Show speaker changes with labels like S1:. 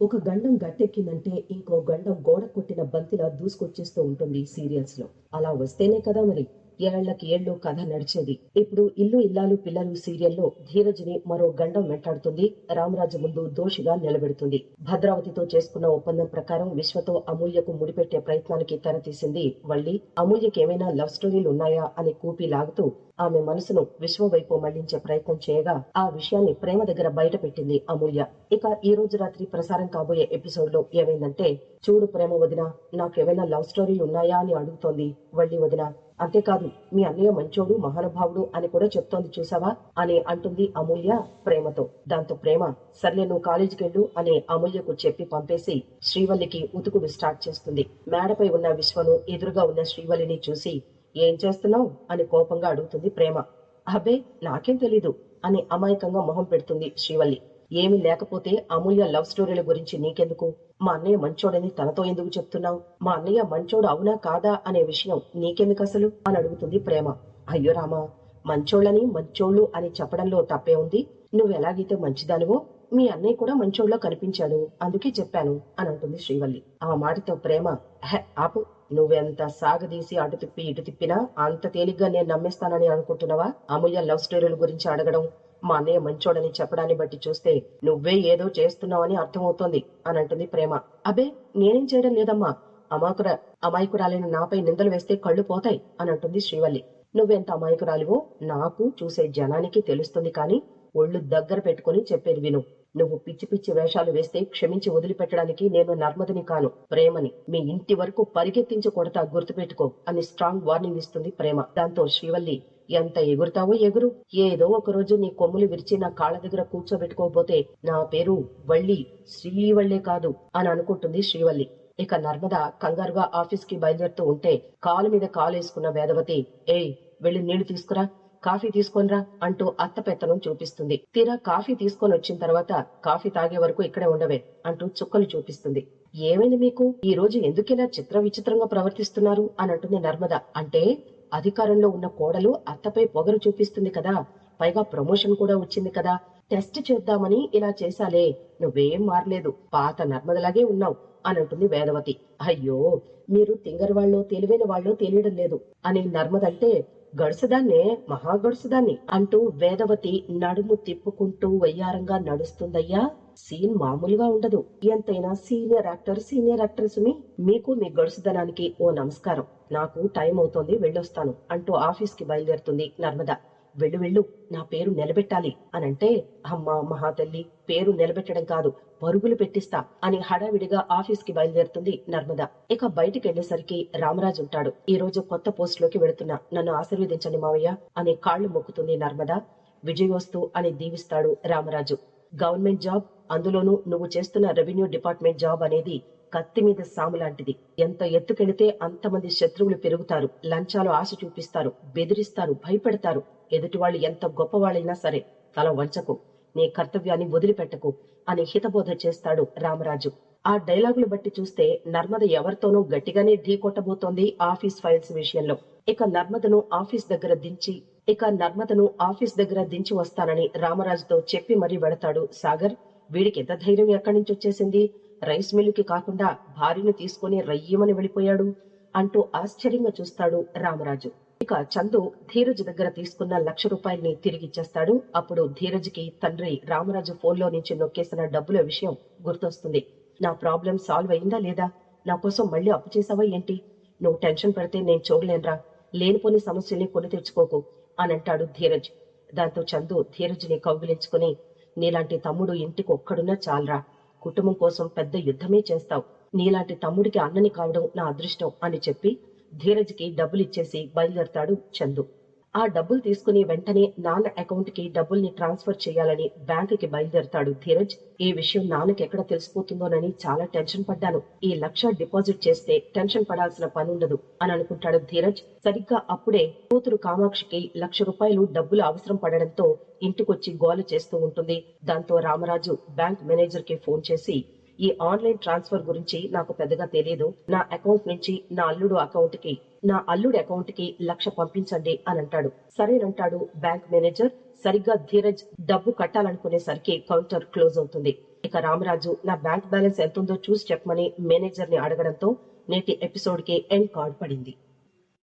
S1: ఒక గండం గట్టెక్కిందంటే ఇంకో గండం గోడ కొట్టిన బంతిలా దూసుకొచ్చేస్తూ ఉంటుంది సీరియల్స్లో అలా వస్తేనే కదా మరి. ఏళ్ళకి ఏళ్ళు కథ నడిచేది. ఇప్పుడు ఇల్లు ఇల్లాలు పిల్లలు సీరియల్లో ధీరజ్ని మరో గండం వెంటాడుతుంది. రామరాజు ముందు దోషిగా నిలబెడుతుంది. భద్రావతితో చేసుకున్న ఒప్పందం ప్రకారం విశ్వతో అమూల్యకు ముడిపెట్టే ప్రయత్నానికి తెరతీసింది వల్లి. అమూల్యకి ఏమైనా లవ్ స్టోరీలు ఉన్నాయా అని కూపి లాగుతూ ఆమె మనసును విశ్వ వైపు మళ్ళించే ప్రయత్నం చేయగా ఆ విషయాన్ని ప్రేమ దగ్గర బయట పెట్టింది అమూల్య. ఇక ఈ రోజు రాత్రి ప్రసారం కాబోయే ఎపిసోడ్లో ఏమైందంటే చూడు ప్రేమ వదిన నాకేమైనా లవ్ స్టోరీలు ఉన్నాయా అని అడుగుతోంది వల్లి వదిన. అంతేకాదు మీ అన్నయ్య మంచోడు మహానుభావుడు అని కూడా చెప్తోంది చూసావా? అని అంటుంది అమూల్య ప్రేమతో. దాంతో ప్రేమ సర్లే నువ్వు కాలేజీకి వెళ్ళు అని అమూల్యకు చెప్పి పంపేసి శ్రీవల్లికి ఉతుకుడు స్టార్ట్ చేస్తుంది. మేడపై ఉన్న విశ్వను ఎదురుగా ఉన్న శ్రీవల్లిని చూసి ఏం చేస్తున్నావు? అని కోపంగా అడుగుతుంది ప్రేమ. అబ్బే నాకేం తెలీదు అని అమాయకంగా మొహం పెడుతుంది శ్రీవల్లి. ఏమీ లేకపోతే అమూల్య లవ్ స్టోరీల గురించి నీకెందుకు? మా అన్నయ్య మంచోడని తనతో ఎందుకు చెప్తున్నావు? మా అన్నయ్య మంచోడు అవునా కాదా అనే విషయం నీకెందుకు అసలు? అని అడుగుతుంది ప్రేమ. అయ్యో రామా మంచోళ్ళని మంచోళ్ళు అని చెప్పడంలో తప్పే ఉంది. నువ్వెలాగైతే మంచిదానివో మీ అన్నయ్య కూడా మంచోళ్ళ కనిపించాడు. అందుకే చెప్పాను అని అంటుంది శ్రీవల్లి. ఆ మాటతో ప్రేమ "హె, ఆపు. నువ్వెంత సాగదీసి అటు తిప్పి ఇటు తిప్పినా అంత తేలిగ్గా నేను నమ్మేస్తానని అనుకుంటున్నావా? అమూల్య లవ్ స్టోరీల గురించి అడగడం మా అన్నయ్య మంచోడని చెప్పడాన్ని బట్టి చూస్తే నువ్వే ఏదో చేస్తున్నావని అర్థమవుతోంది అని అంటుంది ప్రేమ. అబే నేనేం చేయడం లేదమ్మా. అమాయకుర అమాయకురాలైన నాపై నిందలు వేస్తే కళ్ళు పోతాయి అని అంటుంది శ్రీవల్లి. నువ్వెంత అమాయకురాలివో నాకు చూసే జనానికి తెలుస్తుంది కానీ ఒళ్ళు దగ్గర పెట్టుకుని చెప్పేది విను. నువ్వు పిచ్చి పిచ్చి వేషాలు వేస్తే క్షమించి వదిలిపెట్టడానికి నేను నర్మదని కాను ప్రేమని. మీ ఇంటి వరకు పరిగెత్తించి కొడతా గుర్తుపెట్టుకో అని స్ట్రాంగ్ వార్నింగ్ ఇస్తుంది ప్రేమ. దాంతో శ్రీవల్లి ఎంత ఎగురుతావో ఎగురు. ఏదో ఒక రోజు నీ కొమ్ములు విరిచి నా కాళ్ళ దగ్గర కూర్చోబెట్టుకోకపోతే నా పేరు వల్లి శ్రీవల్లే కాదు అని అనుకుంటుంది శ్రీవల్లి. ఇక నర్మద కంగారుగా ఆఫీస్కి బయలుదేరుతూ ఉంటే కాలు మీద కాలు వేసుకున్న వేదవతి ఏయ్ వెళ్ళి నీళ్ళు తీసుకురా. కాఫీ తీసుకొనిరా అంటూ అత్త పెత్తనం చూపిస్తుంది. తీరా కాఫీ తీసుకొని వచ్చిన తర్వాత కాఫీ తాగే వరకు ఇక్కడే ఉండవే అంటూ చుక్కలు చూపిస్తుంది. ఏమైంది మీకు? ఈ రోజు ఎందుకిలా చిత్ర విచిత్రంగా ప్రవర్తిస్తున్నారు? అని అంటుంది నర్మద. అంటే అధికారంలో ఉన్న కోడలు అత్తపై పొగరు చూపిస్తుంది కదా. పైగా ప్రమోషన్ కూడా వచ్చింది కదా. టెస్ట్ చేద్దామని ఇలా చేశాలే. నువ్వేం మారలేదు. పాత నర్మదలాగే ఉన్నావు అని అంటుంది వేదవతి. అయ్యో మీరు తింగర్ వాళ్ళో తెలివైన వాళ్ళో తెలియడం లేదు అని నర్మదంటే గడుసుదాన్నే మహా గడుసుదాన్ని అంటూ వేదవతి నడుము తిప్పుకుంటూ వయ్యారంగా నడుస్తుందయ్యా. సీన్ మామూలుగా ఉండదు. ఎంతైనా సీనియర్ యాక్టర్ సీనియర్ యాక్టర్ సుమి మీకు మీ గడుసుదనానికి ఓ నమస్కారం. నాకు టైం అవుతోంది వెళ్ళొస్తాను అంటూ ఆఫీస్కి బయలుదేరుతుంది నర్మద. వెళ్ళు వెళ్ళు నా పేరు నిలబెట్టాలి అనంటే అమ్మా మహాతల్లి పేరు నిలబెట్టడం కాదు. పరుగులు పెట్టిస్తా అని హడావిడిగా ఆఫీస్కి బయలుదేరుతుంది నర్మద. ఇక బయటికి వెళ్ళేసరికి రామరాజు ఉంటాడు. ఈ రోజు కొత్త పోస్ట్లోకి వెళుతున్నా నన్ను ఆశీర్వదించండి మావయ్య అని కాళ్ళు మొక్కుతుంది నర్మద. విజయోస్తు అని దీవిస్తాడు రామరాజు. గవర్నమెంట్ జాబ్ అందులోనూ నువ్వు చేస్తున్న రెవెన్యూ డిపార్ట్మెంట్ జాబ్ అనేది కత్తి మీద సాము లాంటిది. ఎంత ఎత్తుకెళితే అంతమంది శత్రువులు పెరుగుతారు లంచాలు ఆశ చూపిస్తారు బెదిరిస్తారు భయపెడతారు. ఎదుటి వాళ్ళు ఎంత గొప్పవాళ్ళైనా సరే తల వంచకు. నీ కర్తవ్యాన్ని వదిలిపెట్టకు. అని హితబోధ చేస్తాడు రామరాజు. ఆ డైలాగులు బట్టి చూస్తే నర్మద ఎవరితోనూ గట్టిగానే ఢీ కొట్టబోతోంది ఆఫీస్ ఫైల్స్ విషయంలో. ఇక నర్మదను ఆఫీస్ దగ్గర దించి ఇక నర్మదను ఆఫీస్ దగ్గర దించి వస్తానని రామరాజుతో చెప్పి మరీ వెడతాడు సాగర్. వీడికి ఎంత ధైర్యం ఎక్కడి నుంచి వచ్చేసింది? రైస్ మిల్లుకి కాకుండా భార్యను తీసుకుని రయ్యమని వెళ్ళిపోయాడు అంటూ ఆశ్చర్యంగా చూస్తాడు రామరాజు. ఇక చందు ధీరజ్ దగ్గర తీసుకున్న లక్ష రూపాయల్ని తిరిగిచ్చేస్తాడు అప్పుడు ధీరజ్కి తండ్రి రామరాజు ఫోన్లో నుంచి నొక్కేసిన డబ్బుల విషయం గుర్తొస్తుంది. నా ప్రాబ్లం సాల్వ్ అయిందా లేదా? నా కోసం మళ్ళీ అప్పు చేసావా ఏంటి? నువ్వు టెన్షన్ పడితే నేను చూడలేనురా. లేనిపోని సమస్యల్ని కొని తెచ్చుకోకు అని అంటాడు ధీరజ్. దాంతో చందు ధీరజ్ని కౌగిలించుకుని నీలాంటి తమ్ముడు ఇంటికి ఒక్కడున్నా చాలరా. కుటుంబం కోసం పెద్ద యుద్ధమే చేస్తావు. నీలాంటి తమ్ముడికి అన్నని కావడం నా అదృష్టం అని చెప్పి ధీరజ్కి డబ్బులు ఇచ్చేసి బయలుదేరతాడు చందు. ఆ డబ్బులు తీసుకుని వెంటనే నాన్న అకౌంట్కి డబ్బుల్ని ట్రాన్స్ఫర్ చేయాలని బ్యాంక్కి బయలుదేరతాడు ధీరజ్. ఈ విషయం నాన్నకి ఎక్కడ తెలిసిపోతుందోనని చాలా టెన్షన్ పడ్డాను. ఈ లక్ష డిపాజిట్ చేస్తే టెన్షన్ పడాల్సిన పని ఉండదు అని అనుకుంటాడు ధీరజ్. సరిగ్గా అప్పుడే కూతురు కామాక్షికి లక్ష రూపాయలు డబ్బులు అవసరం పడడంతో ఇంటికొచ్చి గోల చేస్తూ ఉంటుంది. దాంతో రామరాజు బ్యాంక్ మేనేజర్కి ఫోన్ చేసి ఈ ఆన్లైన్ ట్రాన్స్ఫర్ గురించి నాకు పెద్దగా తెలియదు నా అకౌంట్ నుంచి నా అల్లుడు అకౌంట్కి నా అల్లుడి అకౌంట్కి లక్ష పంపించండి అని అంటాడు. సరేనంటాడు బ్యాంక్ మేనేజర్. సరిగ్గా ధీరజ్ డబ్బు కట్టాలనుకునేసరికి కౌంటర్ క్లోజ్ అవుతుంది. ఇక రామరాజు నా బ్యాంక్ బ్యాలెన్స్ ఎంతుందో చూసి చెప్పమని మేనేజర్ని అడగడంతో నేటి ఎపిసోడ్కి ఎండ్ కార్డ్ పడింది.